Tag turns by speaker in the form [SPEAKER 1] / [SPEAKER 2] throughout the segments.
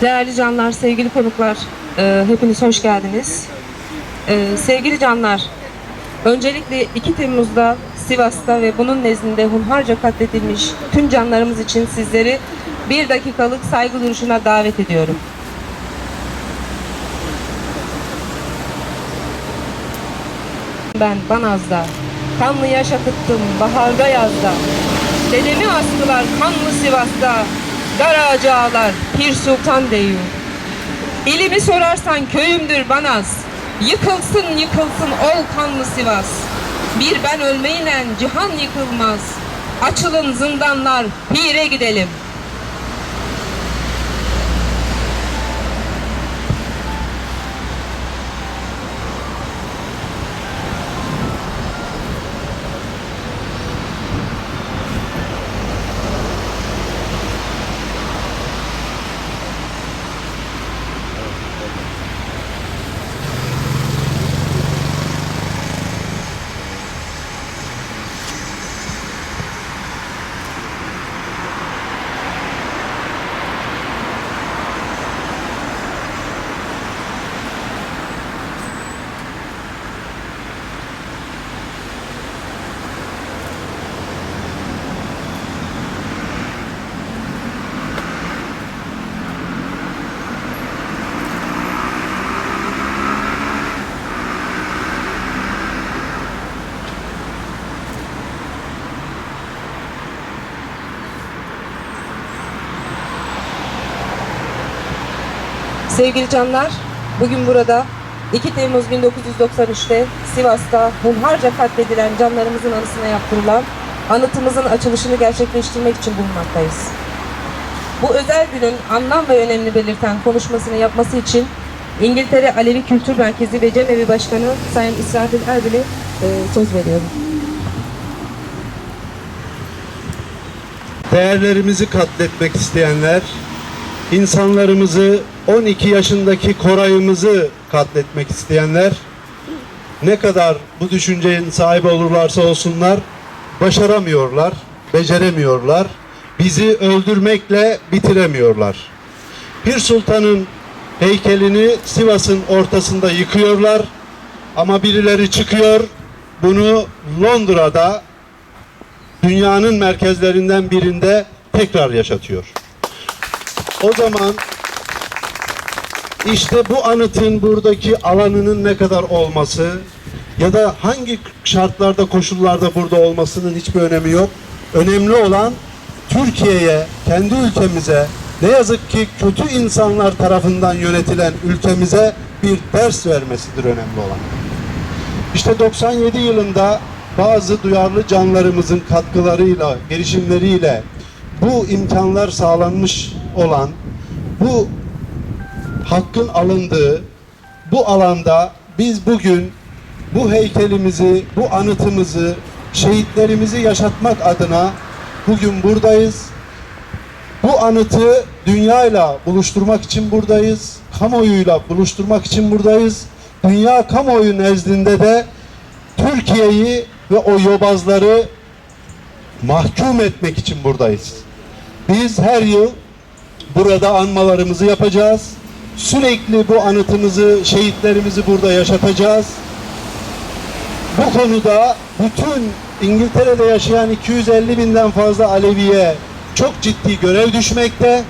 [SPEAKER 1] Değerli canlar, sevgili konuklar, e, hepiniz hoş geldiniz. E, sevgili canlar, öncelikle 2 Temmuz'da Sivas'ta ve bunun nezdinde hunharca katledilmiş tüm canlarımız için sizleri bir dakikalık saygı duruşuna davet ediyorum. Ben Banaz'da, kanlı yaşatıttım baharda yazda. Dedemi astılar kanlı Sivas'ta, dar ağacı ağlar Pir Sultan Deyyu. İlimi sorarsan köyümdür Banaz, yıkılsın yıkılsın ol kanlı Sivas. Bir ben ölmeyle cihan yıkılmaz, açılın zindanlar pire gidelim. Sevgili canlar, bugün burada 2 Temmuz 1993'te Sivas'ta hunharca katledilen canlarımızın anısına yaptırılan anıtımızın açılışını gerçekleştirmek için bulunmaktayız. Bu özel günün anlam ve önemini belirten konuşmasını yapması için İngiltere Alevi Kültür Merkezi ve Cemevi Başkanı Sayın İsrafil Erbil'e e, söz veriyorum.
[SPEAKER 2] değerlerimizi katletmek isteyenler, insanlarımızı 12 yaşındaki Koray'ımızı katletmek isteyenler ne kadar bu düşüncenin sahibi olurlarsa olsunlar başaramıyorlar, beceremiyorlar. Bizi öldürmekle bitiremiyorlar. Pir Sultan'ın heykelini Sivas'ın ortasında yıkıyorlar ama birileri çıkıyor bunu Londra'da dünyanın merkezlerinden birinde tekrar yaşatıyor. O zaman işte bu anıtın buradaki alanının ne kadar olması ya da hangi şartlarda, koşullarda burada olmasının hiçbir önemi yok. Önemli olan Türkiye'ye, kendi ülkemize, ne yazık ki kötü insanlar tarafından yönetilen ülkemize bir ders vermesidir önemli olan. İşte 97 yılında bazı duyarlı canlarımızın katkılarıyla, girişimleriyle bu imkanlar sağlanmış olan, bu hakkın alındığı bu alanda biz bugün bu heykelimizi, bu anıtımızı, şehitlerimizi yaşatmak adına bugün buradayız. Bu anıtı dünyayla buluşturmak için buradayız. Kamuoyuyla buluşturmak için buradayız. Dünya kamuoyu nezdinde de Türkiye'yi ve o yobazları mahkum etmek için buradayız. Biz her yıl burada anmalarımızı yapacağız. Sürekli bu anıtımızı, şehitlerimizi burada yaşatacağız. Bu konuda bütün İngiltere'de yaşayan 250 binden fazla Alevi'ye çok ciddi görev düşmekte.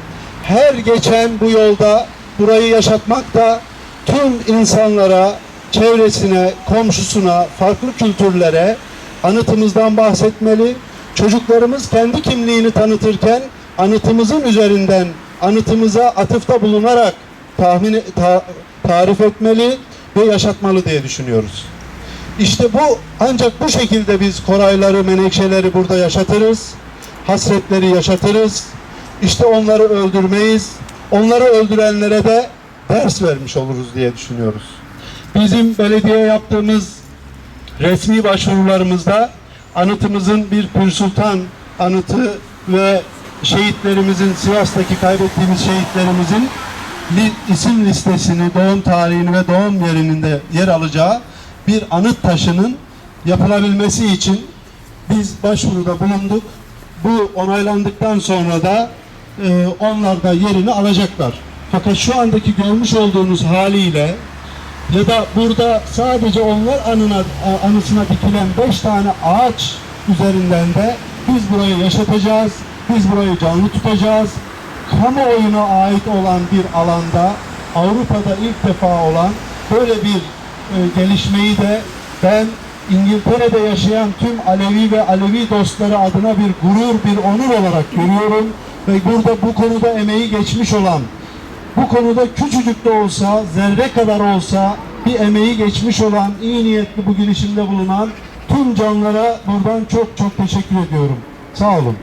[SPEAKER 2] Her geçen bu yolda burayı yaşatmak da tüm insanlara, çevresine, komşusuna, farklı kültürlere anıtımızdan bahsetmeli. Çocuklarımız kendi kimliğini tanıtırken anıtımızın üzerinden anıtımıza atıfta bulunarak tahmin ta- tarif etmeli ve yaşatmalı diye düşünüyoruz. İşte bu ancak bu şekilde biz korayları, menekşeleri burada yaşatırız. Hasretleri yaşatırız. İşte onları öldürmeyiz. Onları öldürenlere de ders vermiş oluruz diye düşünüyoruz. Bizim belediye yaptığımız resmi başvurularımızda anıtımızın bir Pir Sultan anıtı ve şehitlerimizin Sivas'taki kaybettiğimiz şehitlerimizin isim listesini, doğum tarihini ve doğum yerinin de yer alacağı bir anıt taşının yapılabilmesi için biz başvuruda bulunduk. Bu onaylandıktan sonra da e, onlar da yerini alacaklar. Fakat şu andaki görmüş olduğunuz haliyle ya da burada sadece onlar anına, anısına dikilen beş tane ağaç üzerinden de biz burayı yaşatacağız, biz burayı canlı tutacağız. Kamuoyuna ait olan bir alanda Avrupa'da ilk defa olan böyle bir e, gelişmeyi de ben İngiltere'de yaşayan tüm Alevi ve Alevi dostları adına bir gurur, bir onur olarak görüyorum. Ve burada bu konuda emeği geçmiş olan, bu konuda küçücük de olsa, zerre kadar olsa bir emeği geçmiş olan, iyi niyetli bu girişimde bulunan tüm canlara buradan çok çok teşekkür ediyorum. Sağ olun.